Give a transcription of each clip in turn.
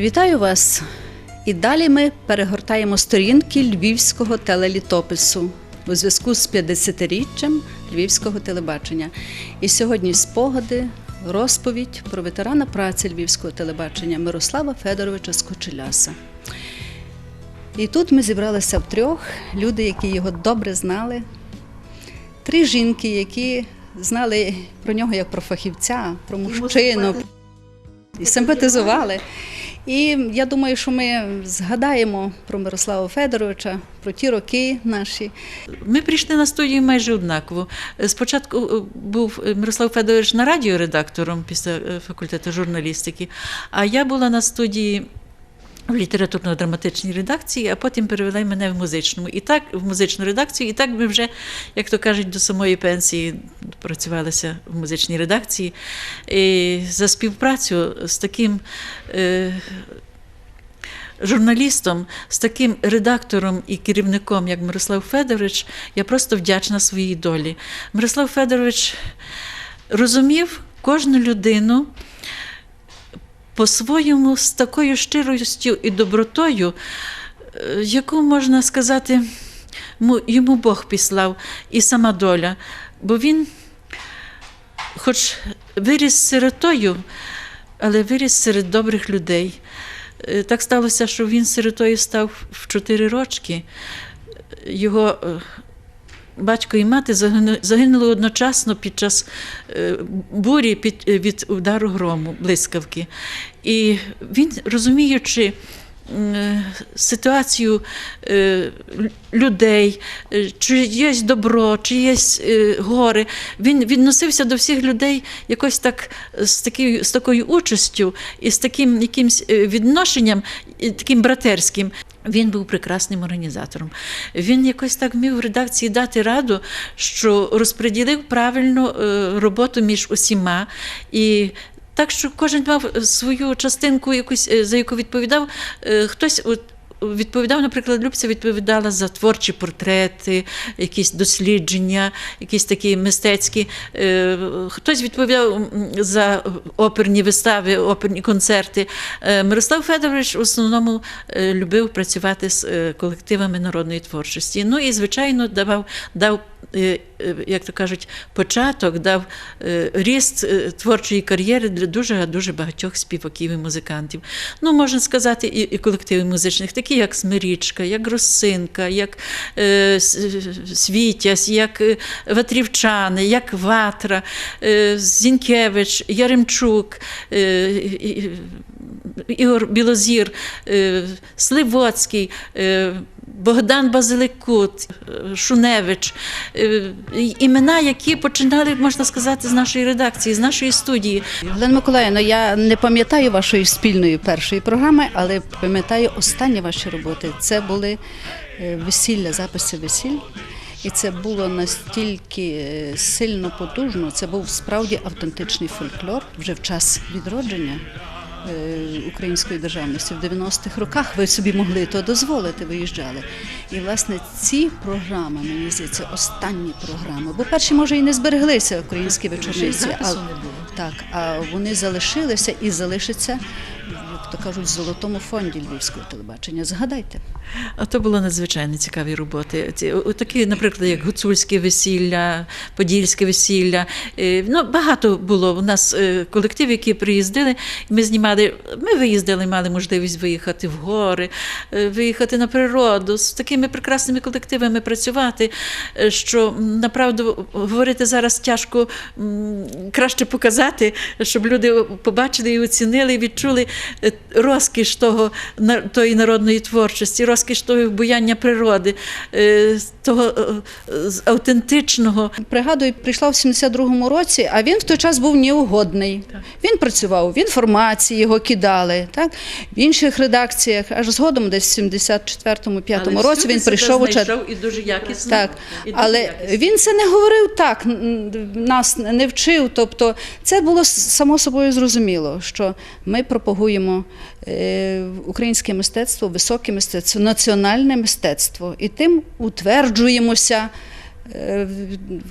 Вітаю вас! І далі ми перегортаємо сторінки львівського телелітопису у зв'язку з 50-річчям львівського телебачення. І сьогодні спогади, розповідь про ветерана праці львівського телебачення Мирослава Федоровича Скочеляса. І тут ми зібралися втрьох, люди, які його добре знали, три жінки, які знали про нього як про фахівця, про мужчину, і симпатизували. І я думаю, що ми згадаємо про Мирослава Федоровича, про ті роки наші. Ми прийшли на студію майже однаково. Спочатку е, був Мирослав Федорович на радіо редактором після е, факультету журналістики, а я була на студії. В літературно-драматичній редакції, а потім перевели мене в музичному. І так, в музичну редакцію, і так ми вже, як то кажуть, до самої пенсії працювалися в музичній редакції. І за співпрацю з таким е, журналістом, з таким редактором і керівником, як Мирослав Федорович, я просто вдячна своїй долі. Мирослав Федорович розумів кожну людину по-своєму з такою щиростю і добротою, е, яку можна сказати, йому Бог післав і сама доля. Бо він, хоч виріс сиротою, але виріс серед добрих людей. Е, Так сталося, що він сиротою став в чотири рочки. Його е, батько і мати загину- загинули одночасно під час е, бурі під, від удару грому, блискавки. І він, розуміючи ситуацію е, людей, е, чи є добро, чи є е, горе, він відносився до всіх людей якось так е, з, такою, з такою участю і з таким якимсь е, відношенням, е, таким братерським. Він був прекрасним організатором. Він якось так вмів в редакції дати раду, що розподілив правильно е, роботу між усіма. І так, що кожен мав свою частинку, якусь, е, за яку відповідав. Е, Хтось от, відповідав, наприклад, Любця відповідала за творчі портрети, якісь дослідження, якісь такі мистецькі. Е, Хтось відповідав за оперні вистави, оперні концерти. Е, Мирослав Федорович в основному е, любив працювати з е, колективами народної творчості. Ну і, звичайно, давав, дав, е, е, як то кажуть, початок, дав е, ріст е, творчої кар'єри для дуже дуже багатьох співаків і музикантів. Ну, можна сказати, і, і колективів музичних, такі як Смирічка, як Росинка, як е, Світязь, як е, Ватрівчани, як Ватра, е, Зінкевич, Яремчук. е, Ігор Білозір, е, Сливоцький, е, Богдан Базиликут, е, Шуневич, імена, які починали, можна сказати, з нашої редакції, з нашої студії. Олена Миколаївна, я не пам'ятаю вашої спільної першої програми, але пам'ятаю останні ваші роботи. Це були весілля, записи весіль. І це було настільки сильно потужно. Це був справді автентичний фольклор вже в час відродження української державності. В 90-х роках ви собі могли то дозволити, виїжджали. І власне ці програми, мені здається, останні програми, бо перші може і не збереглися українські вечорниці, а так, а вони залишилися і залишаться, то кажуть, золотому фонді львівського телебачення. Згадайте. А то було надзвичайно цікаві роботи. Такі, наприклад, як гуцульське весілля, подільське весілля. Е, Ну, багато було у нас е, колективів, які приїздили. Ми знімали, ми виїздили, мали можливість виїхати в гори, е, виїхати на природу, з такими прекрасними колективами працювати. Що направду говорити зараз тяжко краще показати, щоб люди побачили і оцінили, і відчули розкіш того тої народної творчості, розкіш того буяння природи, е, того е, автентичного. Пригадую, прийшла в 72-му році, а він в той час був неугодний. Він працював в інформації, його кидали. Так? В інших редакціях, аж згодом, десь в 74-му, 5-му році він прийшов чат. і дуже якісно. Так, і дуже але якісно. він це не говорив так, нас не вчив. Тобто, це було само собою зрозуміло, що ми пропагуємо українське мистецтво, високе мистецтво, національне мистецтво, і тим утверджуємося е,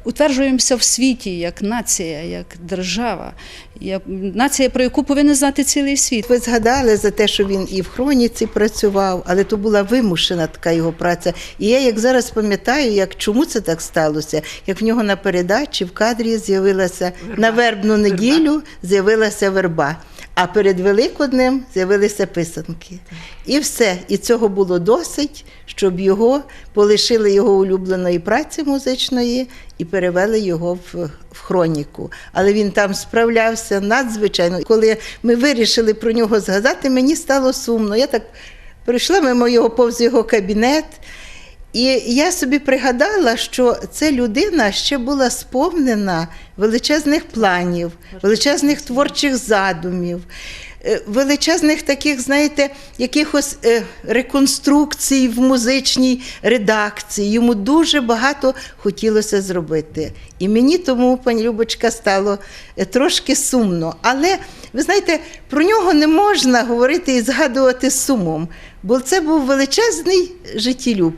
утверджуємося в світі як нація, як держава, як нація, про яку повинен знати цілий світ. Ви згадали за те, що він і в хроніці працював, але то була вимушена така його праця. І я як зараз пам'ятаю, як чому це так сталося, як в нього на передачі в кадрі з'явилася на вербну неділю з'явилася верба. А перед Великоднем з'явилися писанки. І все. І цього було досить, щоб його полишили його улюбленої праці музичної і перевели його в, в хроніку. Але він там справлявся надзвичайно. Коли ми вирішили про нього згадати, мені стало сумно. Я так прийшла мимо його повз його кабінет. І я собі пригадала, що ця людина ще була сповнена величезних планів, величезних творчих задумів, е, величезних таких, знаєте, якихось е, реконструкцій в музичній редакції. Йому дуже багато хотілося зробити. І мені тому, пані Любочка, стало е, трошки сумно. Але ви знаєте, про нього не можна говорити і згадувати сумом, бо це був величезний життєлюб.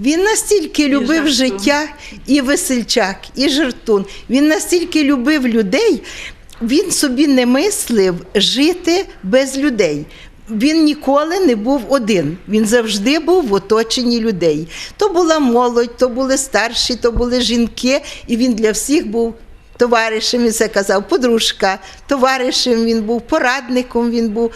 Він настільки любив жартун. життя і весельчак, і жартун. Він настільки любив людей, він собі не мислив жити без людей. Він ніколи не був один. Він завжди був в оточенні людей. То була молодь, то були старші, то були жінки, і він для всіх був товаришем, він це казав, подружка, товаришем він був, порадником він був.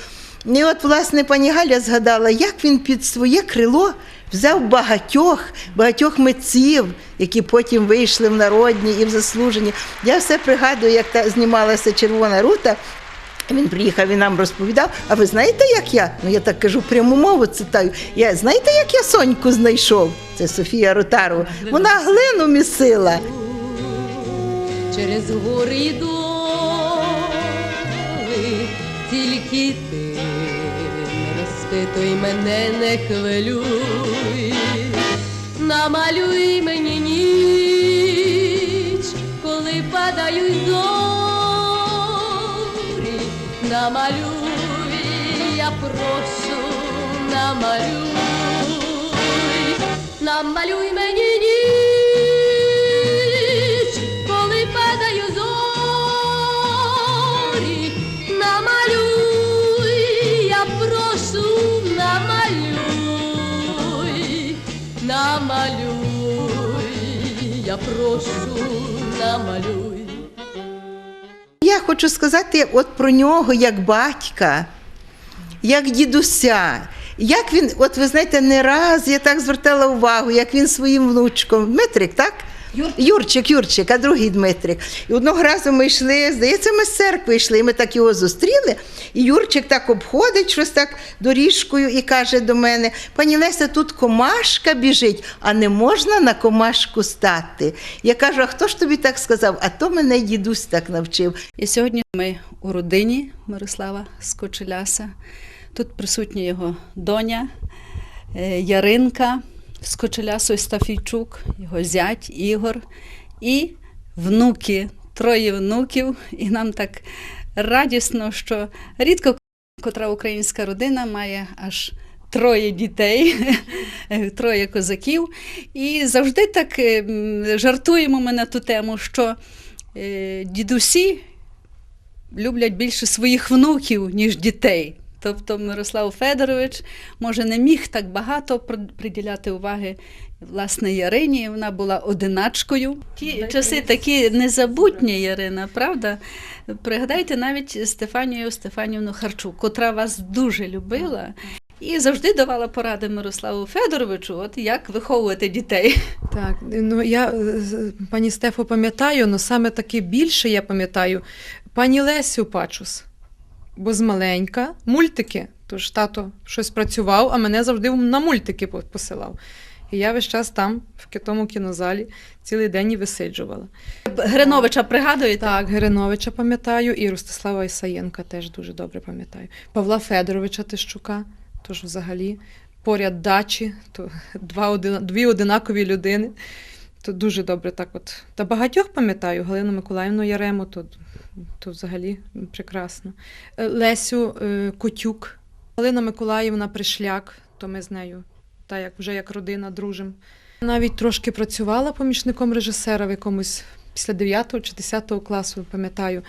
І от, власне, пані Галя згадала, як він під своє крило взяв багатьох, багатьох митців, які потім вийшли в народні і в заслужені. Я все пригадую, як та знімалася червона рута. Він приїхав і нам розповідав. А ви знаєте, як я? Ну я так кажу, пряму мову цитаю. Я знаєте, як я Соньку знайшов? Це Софія Ротарова. Вона глину місила. через гори доли, тільки ти то й мене, не хвилюй, намалюй мені ніч, коли падають зорі, намалюй, я прошу, намалюй, намалюй мені ніч, намалюй. Я хочу сказати от про нього як батька, як дідуся. Як він, от ви знаєте, не раз я так звертала увагу, як він своїм внучком, Дмитрик, так? Юрчик, Юрчик, а другий Дмитрик. І одного разу ми йшли, здається, ми з церкви йшли, і ми так його зустріли. І Юрчик так обходить щось так доріжкою і каже до мене: пані Леся, тут комашка біжить, а не можна на комашку стати. Я кажу, а хто ж тобі так сказав? А то мене дідусь так навчив. І сьогодні ми у родині Мирослава Скочеляса. Тут присутня його доня е, Яринка Скочелясу Стафійчук, його зять Ігор і внуки, троє внуків. І нам так радісно, що рідко котра українська родина має аж троє дітей, троє козаків. І завжди так е, жартуємо ми на ту тему, що е, дідусі люблять більше своїх внуків, ніж дітей. Тобто Мирослав Федорович, може, не міг так багато при- приділяти уваги власне Ярині. Вона була одиначкою. Ті часи такі незабутні, Ярина, правда? Пригадайте навіть Стефанію Стефанівну Харчук, котра вас дуже любила. І завжди давала поради Мирославу Федоровичу, от як виховувати дітей. Так, ну я е, пані Стефу пам'ятаю, але саме таки більше я пам'ятаю пані Лесю Пачус. Бо з маленька мультики. Тож тато щось працював, а мене завжди на мультики по- посилав. І я весь час там, в тому кінозалі, цілий день і висиджувала. Гриновича пригадуєте? Так, Гериновича пам'ятаю, і Ростислава Ісаєнка теж дуже добре пам'ятаю. Павла Федоровича Тищука, тож взагалі поряд дачі, то два дві одинакові людини. То дуже добре так от. Та багатьох пам'ятаю, Галину Миколаївну Ярему, то, то взагалі прекрасно. Е, Лесю е, Котюк, Галина Миколаївна Пришляк, то ми з нею, та як вже як родина дружимо. Навіть трошки працювала помічником режисера в якомусь після 9 чи 10 класу, пам'ятаю.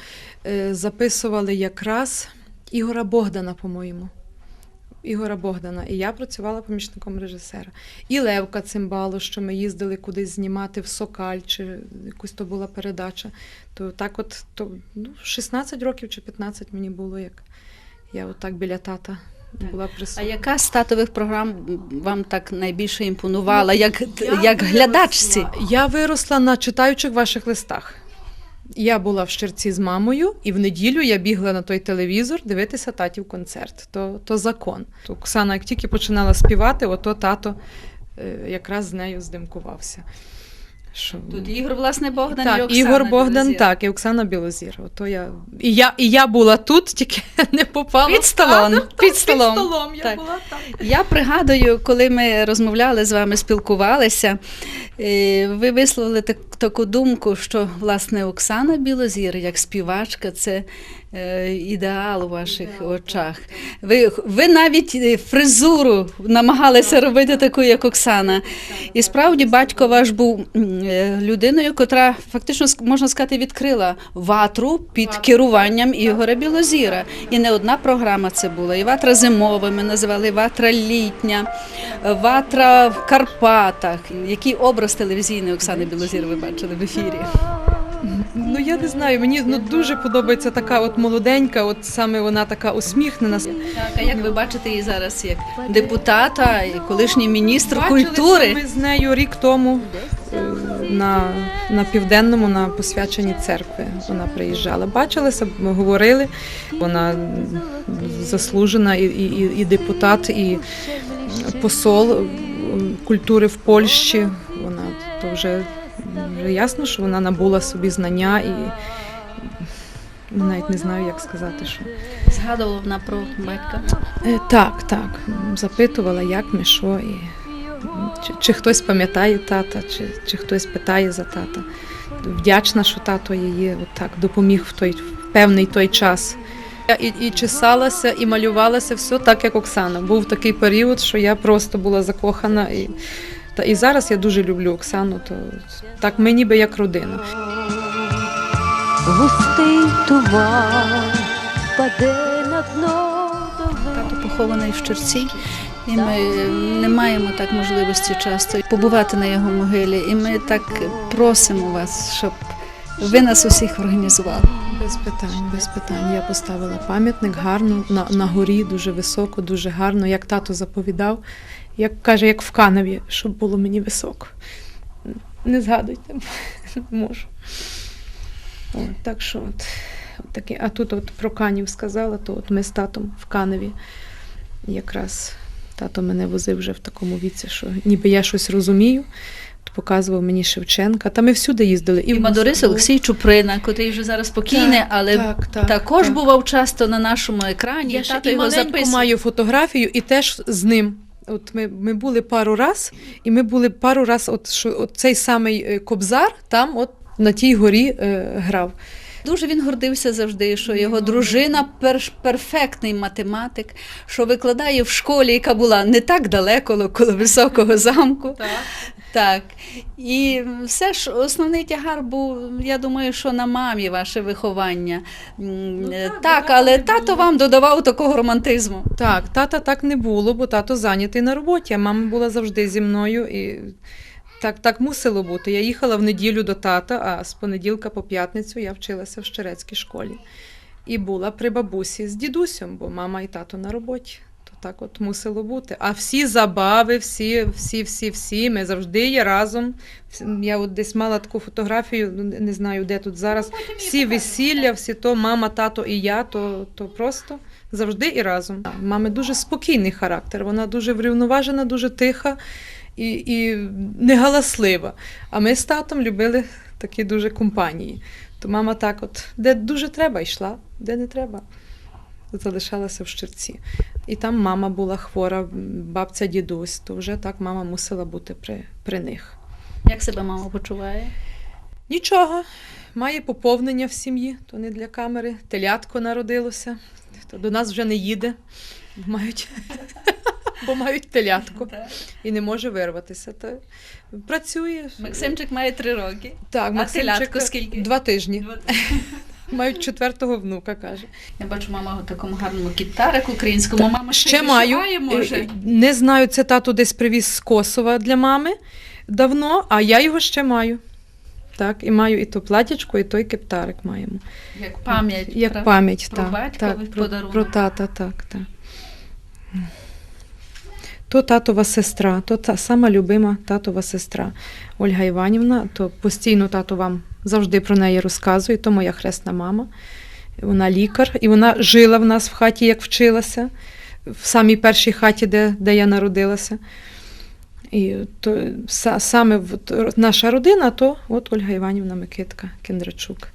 Е, Записували якраз Ігора Богдана, по-моєму. Ігора Богдана. І я працювала помічником режисера. І Левка Цимбало, що ми їздили кудись знімати в Сокаль, чи якусь то була передача. То так от то, ну, 16 років чи 15 мені було, як я отак біля тата була А яка з татових програм вам так найбільше імпонувала, як, Я як глядачці? Я виросла на читаючих ваших листах. Я була в Щерці з мамою, і в неділю я бігла на той телевізор дивитися татів концерт. То, то закон. Оксана, як тільки починала співати, ото тато е, якраз з нею здимкувався. Що... Тут Ігор, власне, Богдан і Так, Оксана Ігор Богдан, Білозір. так, і Оксана Білозір. Ото я... І, я, і я була тут, тільки не попала. Під столом, під Під столом. столом я Так. була там. Я пригадую, коли ми розмовляли з вами, спілкувалися, е, ви висловили так- таку думку, що власне Оксана Білозір, як співачка, це ідеал у ваших очах. Ви, ви навіть е, фризуру намагалися робити таку, як Оксана. І справді батько ваш був е, людиною, котра фактично можна сказати відкрила ватру під керуванням Ігоря Білозіра. І не одна програма це була. І ватра зимова, ми називали ватра літня, е, ватра в Карпатах. Який образ телевізійний Оксани Білозір ви бачили в ефірі? Ну я не знаю, мені ну, дуже подобається така от молоденька, от саме вона така усміхнена. Так, а як ви бачите її зараз як депутата і колишній міністр Бачилися культури? Ми з нею рік тому е, на, на південному на посвяченні церкви. Вона приїжджала. Бачилися, ми говорили. Вона заслужена і, і, і- і депутат, і посол е, культури в Польщі. Вона то вже ясно, що вона набула собі знання і. Навіть не знаю, як сказати, що. Згадувала вона про батька. Е, Так, так. Запитувала, як ми, що, і чи, чи хтось пам'ятає тата, чи, чи хтось питає за тата. Вдячна, що тато її от так допоміг в той в певний той час. Я і, і чесалася, і малювалася все так, як Оксана. Був такий період, що я просто була закохана. І, та, і зараз я дуже люблю Оксану, то так ми ніби як родина. Густий туман паде на дно. Тато похований в Щерці, і ми не маємо так можливості часто побувати на його могилі. І ми так просимо вас, щоб ви нас усіх організували. Без питань, без питань. Я поставила пам'ятник гарно на, на горі, дуже високо, дуже гарно, як тато заповідав. Як каже, як в канаві, щоб було мені високо. Не згадуйте, не можу. От, так що от, от таке. А тут от про канів сказала, то от ми з татом в канаві. Якраз тато мене возив вже в такому віці, що ніби я щось розумію. Показував мені Шевченка. Та ми всюди їздили. І в Мадорис Олексій Чуприна, котрий вже зараз покійний, Так, але так, так, також так. бував часто на нашому екрані. Я і ще і його маленьку маю фотографію і теж з ним. От ми, ми були пару раз, і ми були пару раз, от, що, от цей самий е, кобзар там, от на тій горі е, грав. Дуже він гордився завжди, що його дружина перш, перфектний математик, що викладає в школі, яка була не так далеко коло високого замку. Так. Так. І все ж основний тягар був, я думаю, що на мамі ваше виховання. М, так, але тато вам додавав такого романтизму. Так, тата так не було, бо тато зайнятий на роботі, а мама була завжди зі мною. І так, так мусило бути. Я їхала в неділю до тата, а з понеділка по п'ятницю я вчилася в Щерецькій школі. І була при бабусі з дідусем, бо мама і тато на роботі. Так от мусило бути. А всі забави, всі, всі, всі, всі, ми завжди є разом. Я от десь мала таку фотографію, ну, не знаю, де тут зараз. Всі весілля, всі то, мама, тато і я, то, то просто завжди і разом. Мами дуже спокійний характер, вона дуже врівноважена, дуже тиха і, і негаласлива. А ми з татом любили такі дуже компанії. То мама так, от, де дуже треба, йшла, де не треба. Залишалася в Щерці. І там мама була хвора, бабця, дідусь, то вже так мама мусила бути при, при них. Як себе мама почуває? Нічого, має поповнення в сім'ї, то не для камери. Телятко народилося, то до нас вже не їде. Мають бо мають телятко і не може вирватися. Та працює. Максимчик має три роки. Так, А Максимчик телятко скільки? Два тижні. Мають четвертого внука, каже. Я бачу, мама в такому гарному кітарику українському. Мама Ще маю. вишиває, може. Е, Не знаю, це тато десь привіз з Косова для мами давно, а я його ще маю. Так, і маю і то платячко, і той кептарик маємо. Як пам'ять. Як правда? пам'ять, Про так. так про, подарунок. про тата, так, так. То татова сестра, то та сама любима татова сестра Ольга Іванівна, то постійно тато вам завжди про неї розказує, то моя хресна мама. Вона лікар, і вона жила в нас в хаті, як вчилася, в самій першій хаті, де, де я народилася. І то, са- саме от, наша родина, то от Ольга Іванівна Микитка Кендрачук.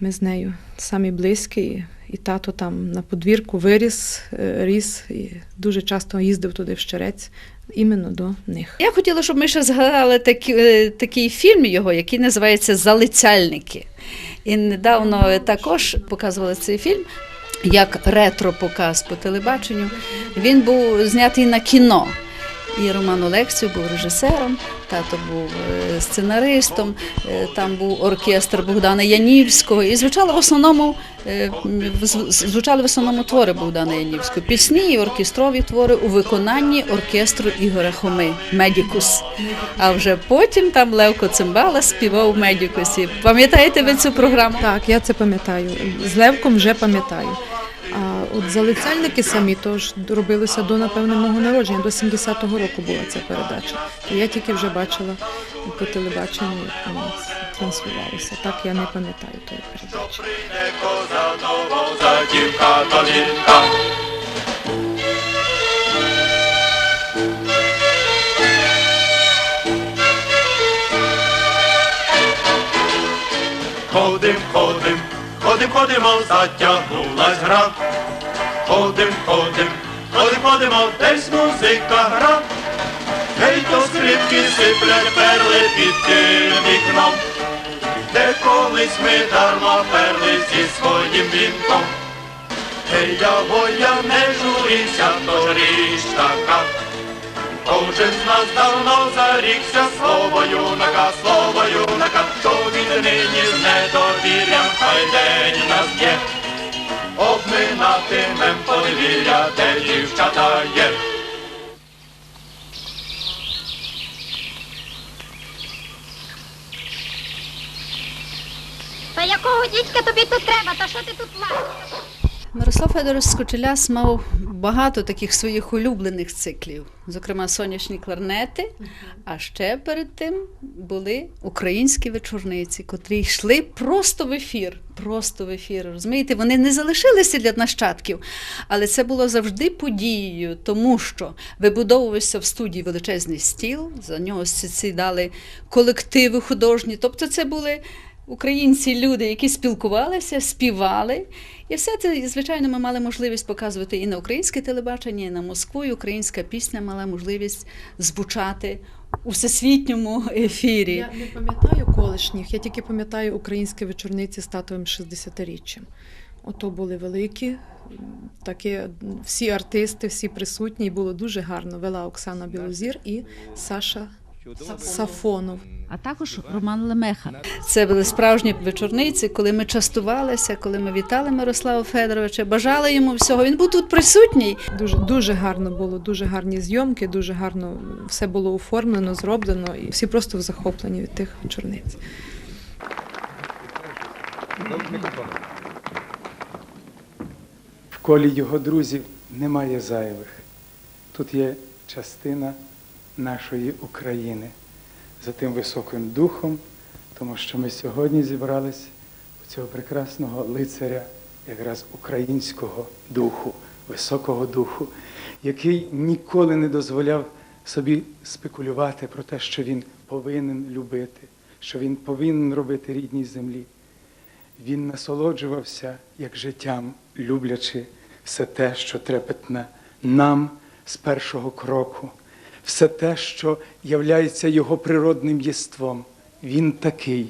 Ми з нею самі близькі, і, і тато там на подвірку виріс, е, ріс, і дуже часто їздив туди в Щерець, іменно до них. Я хотіла, щоб ми ще згадали такі, е, такий фільм його, який називається Залицяльники. І недавно також показували цей фільм як ретро-показ по телебаченню. Він був знятий на кіно. І Роман Олексів був режисером, тато був е, сценаристом, е, там був оркестр Богдана Янівського. І звучало в основному, е, звучали в основному твори Богдана Янівського, пісні і оркестрові твори у виконанні оркестру Ігоря Хоми Медікус. А вже потім там Левко Цимбала співав Медікусі. Пам'ятаєте ви цю програму? Так, я це пам'ятаю. З Левком вже пам'ятаю. От залицяльники самі тож робилися до, напевне, мого народження, до 70-го року була ця передача. То я тільки вже бачила по телебаченню, як вони транслювалися. Так я не пам'ятаю тої передачі. Ходим, ходим, ходим, ходимо, затягнулась гра. Ходим, ходим, ходим, ходимо, десь музика гра. Гей, то скрипки сиплять перли під тим вікном. Де колись ми дарма перли зі своїм вінком. Гей, я воя, не журися, то річ така. Кожен з нас давно зарікся слово юнака, слово юнака, що він нині з недовір'ям, хай день нас б'є. Обминатимем подвір'я, де дівчата є. Та якого дідька тобі тут треба? Та що ти тут лазиш? Мирослав Федорович Скочеляс мав багато таких своїх улюблених циклів, зокрема сонячні кларнети. А ще перед тим були українські вечорниці, котрі йшли просто в ефір. Просто в ефір. Розумієте, вони не залишилися для нащадків, але це було завжди подією, тому що вибудовувався в студії величезний стіл, за нього сідали колективи художні. Тобто, це були українці, люди, які спілкувалися, співали. І все це, звичайно, ми мали можливість показувати і на українське телебачення, і на Москву. І українська пісня мала можливість звучати у всесвітньому ефірі. Я не пам'ятаю колишніх, я тільки пам'ятаю українські вечорниці з татовим 60-річчям. Ото були великі, такі всі артисти, всі присутні, і було дуже гарно. Вела Оксана Білозір і Саша Сафонов. а також Роман Лемеха. Це були справжні вечорниці, коли ми частувалися, коли ми вітали Мирослава Федоровича, бажали йому всього. Він був тут присутній. Дуже, дуже гарно було, дуже гарні зйомки, дуже гарно все було оформлено, зроблено, і всі просто в захопленні від тих вечорниць. В колі його друзів немає зайвих. Тут є частина нашої України за тим високим духом, тому що ми сьогодні зібрались у цього прекрасного лицаря, якраз українського духу, високого духу, який ніколи не дозволяв собі спекулювати про те, що він повинен любити, що він повинен робити рідній землі. Він насолоджувався як життям, люблячи все те, що трепетне нам з першого кроку, все те, що являється його природним єством. Він такий.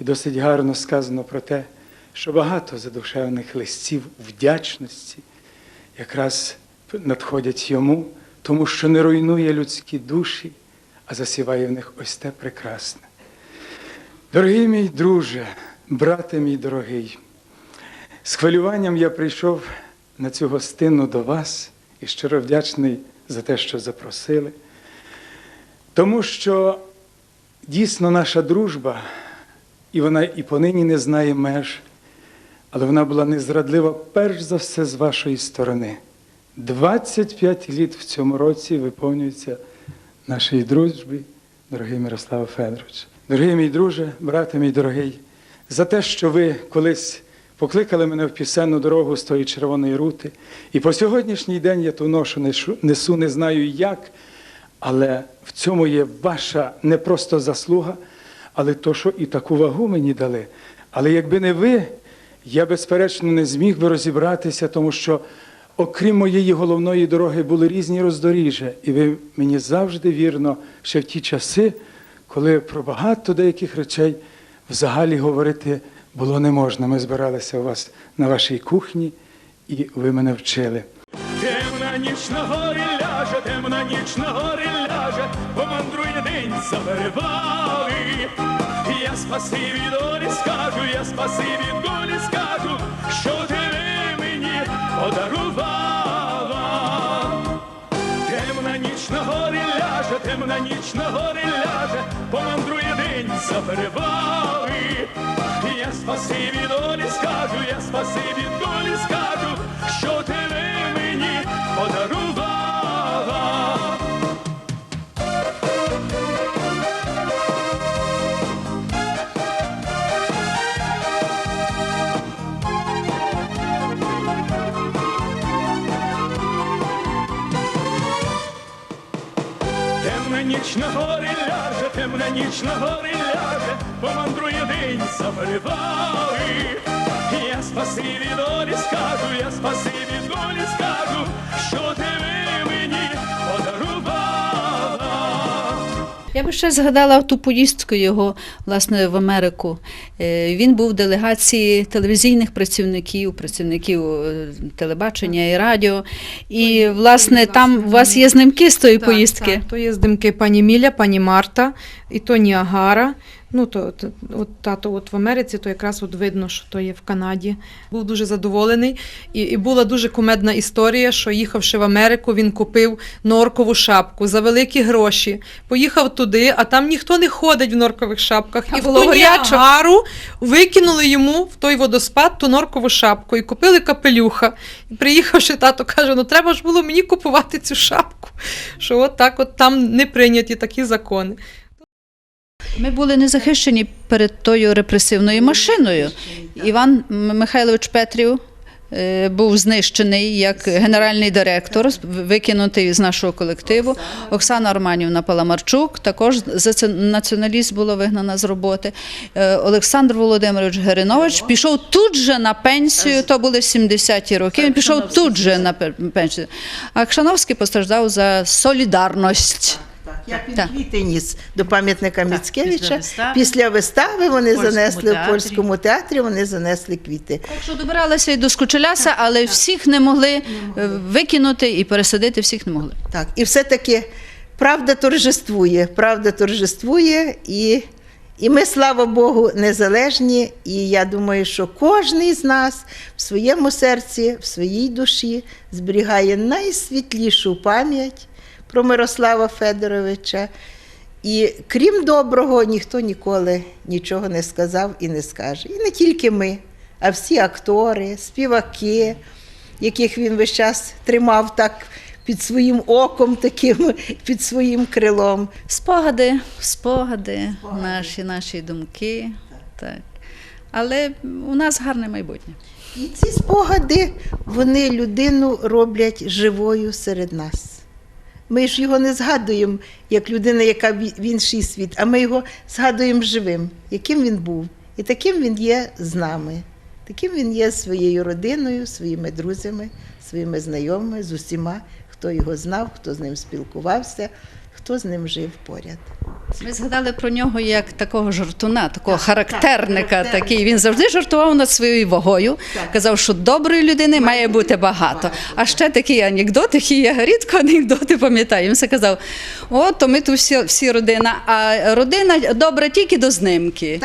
І досить гарно сказано про те, що багато задушевних листів вдячності якраз надходять йому, тому що не руйнує людські душі, а засіває в них ось те прекрасне. Дорогий мій друже, брате мій дорогий, з хвилюванням я прийшов на цю гостину до вас і щиро вдячний за те, що запросили. Тому що дійсно наша дружба, і вона і понині не знає меж, але вона була незрадлива перш за все з вашої сторони. 25 літ в цьому році виповнюється нашій дружбі, дорогий Мирослав Федорович. Дорогий мій друже, брате мій дорогий, за те, що ви колись покликали мене в пісенну дорогу з тої червоної рути, і по сьогоднішній день я ту ношу несу, не знаю як, але в цьому є ваша не просто заслуга, але то, що і таку вагу мені дали. Але якби не ви, я безперечно не зміг би розібратися, тому що окрім моєї головної дороги були різні роздоріжжя, і ви мені завжди вірно, ще в ті часи, коли про багато деяких речей взагалі говорити було не можна. Ми збиралися у вас на вашій кухні, і ви мене вчили. Темна ніч на горі темна ніч на горі ляже, помандрує день за перевали. Я спасибі долі скажу, я спасибі долі скажу, що ти мені подарувала. Темна ніч на горі ляже, темна ніч на горі ляже, помандрує день за перевали. Я спасибі долі скажу, я спасибі долі скажу, що ти мені подарувала. Ніч на горі ляже, темна ніч на горі ляже, помандрує день за перевали. Я спасибі долі скажу, я спасибі долі скажу, Я би ще згадала ту поїздку його власне в Америку. Е, Він був в делегації телевізійних працівників, працівників е, телебачення і радіо. І власне там у вас є знимки з тої Так, поїздки. Так, то є здимки пані Міля, пані Марта, і то Ніагара. Ну, то, то, от, тато от в Америці, то якраз от видно, що то є в Канаді. Був дуже задоволений. І, і була дуже кумедна історія, що їхавши в Америку, він купив норкову шапку за великі гроші. Поїхав туди, а там ніхто не ходить в норкових шапках. А і в ту гарячо. Ніагару викинули йому в той водоспад ту норкову шапку і купили капелюха. І приїхавши, тато каже: ну треба ж було мені купувати цю шапку. Що от так от там не прийняті такі закони. Ми були не захищені перед тою репресивною машиною. Іван Михайлович Петрів е, був знищений як генеральний директор, викинутий з нашого колективу. Оксана Романівна Паламарчук також за це націоналіст була вигнана з роботи. Е, Олександр Володимирович Геринович пішов тут же на пенсію, то були 70-ті роки. Він пішов тут же на пенсію. А Кшановський постраждав за солідарність. Як він Так. квіти ніс до пам'ятника Міцкевича. після вистави. Після вистави вони В польському занесли в театрі. польському театрі, вони занесли квіти. Так що добиралися і до Скучеляса, але всіх не могли е, викинути і пересадити всіх не могли. Так, і все-таки правда торжествує, правда торжествує, і, і ми, слава Богу, незалежні. І я думаю, що кожен з нас в своєму серці, в своїй душі зберігає найсвітлішу пам'ять про Мирослава Федоровича. І крім доброго, ніхто ніколи нічого не сказав і не скаже. І не тільки ми, а всі актори, співаки, яких він весь час тримав так під своїм оком, таким, під своїм крилом. Спогади, спогади, наші, наші думки. Так. Але у нас гарне майбутнє. І ці спогади вони людину роблять живою серед нас. Ми ж його не згадуємо як людина, яка в інший світ, а ми його згадуємо живим, яким він був. І таким він є з нами. Таким він є своєю родиною, своїми друзями, своїми знайомими, з усіма, хто його знав, хто з ним спілкувався, хто з ним жив поряд. Ми згадали про нього як такого жартуна, такого характерника. характерника. такий. Він завжди жартував над своєю вагою. Казав, що доброї людини має бути багато. А ще такий анекдот, який я рідко анекдоти пам'ятаю. Він все казав: о, то ми тут всі, всі родина, а родина добра тільки до знимки.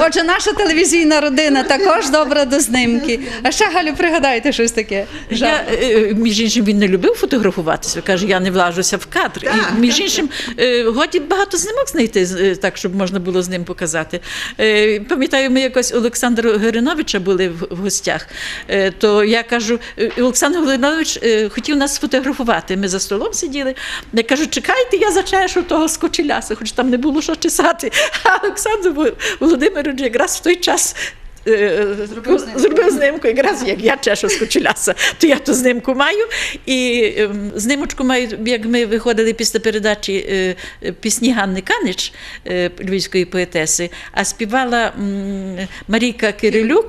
Отже, наша телевізійна родина також добра до знимки. А ще Галю, пригадайте щось таке. Я, е, між іншим, він не любив фотографуватися. Каже, я не влажуся в кадр. І, між іншим, е, годі багато знімок знайти, е, так, щоб можна було з ним показати. Е, Пам'ятаю, ми якось Олександра Гериновича були в, гостях. То я кажу, Олександр Геринович е, хотів нас сфотографувати. Ми за столом сиділи. Я кажу, чекайте, я зачешу того скочеляса, хоч там не було що чесати. А Олександр Во- Володимирович якраз в той час. Е, Зробив знимку, якраз як я чешу з кучеляса, то я ту знимку маю. І ем, знимочку маю, як ми виходили після передачі е, е, пісні Ганни Канич, е, львівської поетеси, а співала Марійка Кирилюк,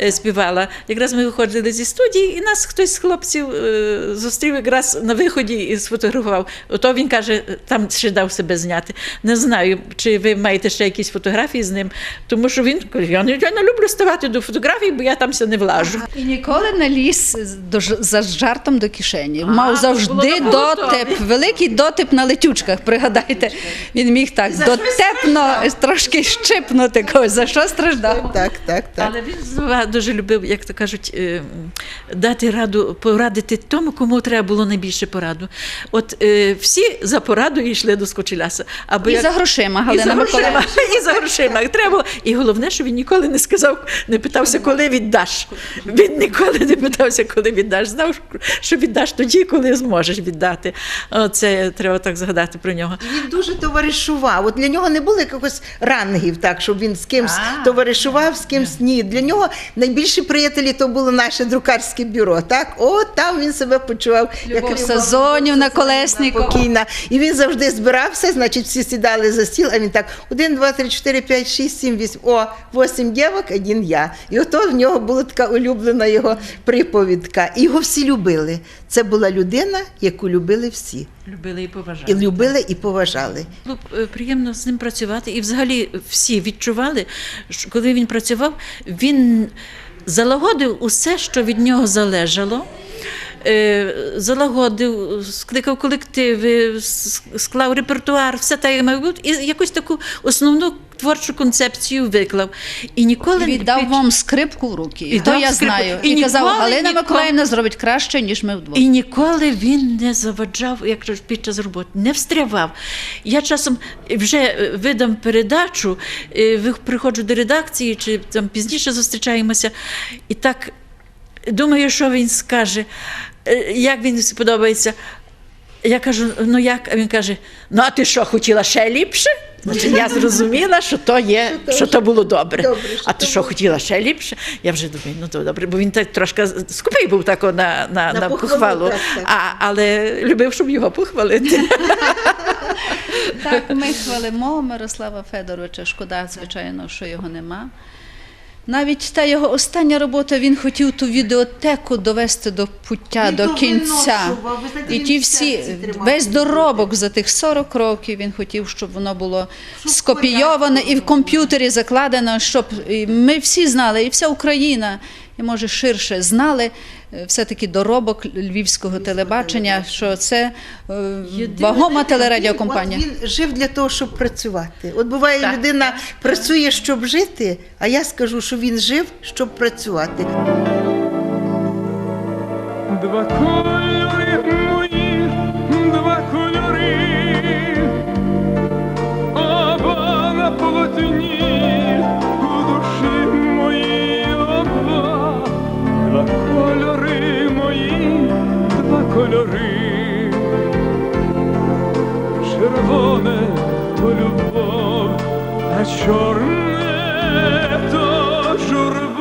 е, співала. Якраз ми виходили зі студії, і нас хтось з хлопців е, зустрів якраз на виході і сфотографував. Ото він каже, там ще дав себе зняти. Не знаю, чи ви маєте ще якісь фотографії з ним, тому що він каже, я не люблю ставати до фотографій, бо я там все не влажу. І ніколи не ліз до за жартом до кишені. Мав завжди дотип, великий дотип на летючках. Пригадайте, він міг так дотепно трошки щипнути когось, за що страждав. Так, так, так. Але він знову дуже любив, як то кажуть, е, дати раду, порадити тому, кому треба було найбільше пораду. От е, всі за порадою йшли до Скочеляса. Або І за грошима, Галина Миколаївна. і за грошима. Треба. було- І головне, що він ніколи не сказав, не питався, коли віддаш. Він ніколи не питався, коли віддаш. Знав, що віддаш тоді, коли зможеш віддати. Оце треба так згадати про нього. Він дуже товаришував. От для нього не було якихось рангів, так, щоб він з кимсь товаришував, з кимсь ні. Для нього найбільші приятелі то було наше друкарське бюро. Так, о, там він себе почував Любов Сазонівна Колеснікова. спокійна. І він завжди збирався, значить, всі сідали за стіл, а він так: один, два, три, чотири, п'ять, шість, сім, вісім. О, восім дівок, один я. І ото в нього була така улюблена його приповідка. І його всі любили. Це була людина, яку любили всі. Любили і поважали. І любили, і поважали. Було е, приємно з ним працювати. І взагалі всі відчували, що коли він працював, він залагодив усе, що від нього залежало. Е, Залагодив, скликав колективи, склав репертуар, все як має бути, і якусь таку основну творчу концепцію виклав. І ніколи Віддав під- вам скрипку в руки. І то я скрипку. знаю. І І, казав, ніколи, Галина ніколи- Миколаївна зробить краще, ніж ми вдвох. І ніколи він не заваджав, як під час роботи, не встрявав. Я часом вже е, видам передачу, е, приходжу до редакції, чи там пізніше зустрічаємося, і так думаю, що він скаже, як він сподобається. Я кажу, ну як? А він каже: ну а ти що, хотіла ще ліпше? Значить, я зрозуміла, що то є, що то було добре. Добре, що а ти що, хотіла ще ліпше? Я вже думаю, ну то добре, бо він так трошки скупий був тако на, на, на, На похвалу, похвалу, так, так. А, але любив, щоб його похвалити. Так, ми хвалимо Мирослава Федоровича. Шкода, звичайно, що його нема. Навіть та його остання робота, він хотів ту відеотеку довести до пуття, Він до кінця. ви знаєте, І ті всі, весь доробок за тих 40 років він хотів, щоб воно було Щоб скопійоване і в комп'ютері закладено, щоб ми всі знали, і вся Україна, і може ширше знали все-таки доробок львівського телебачення, що це е, вагома телерадіокомпанія. От він жив для того, щоб працювати. От буває, людина працює, щоб жити, а я скажу, що він жив, щоб працювати. кольори, червоне то любов, а чорне то журба.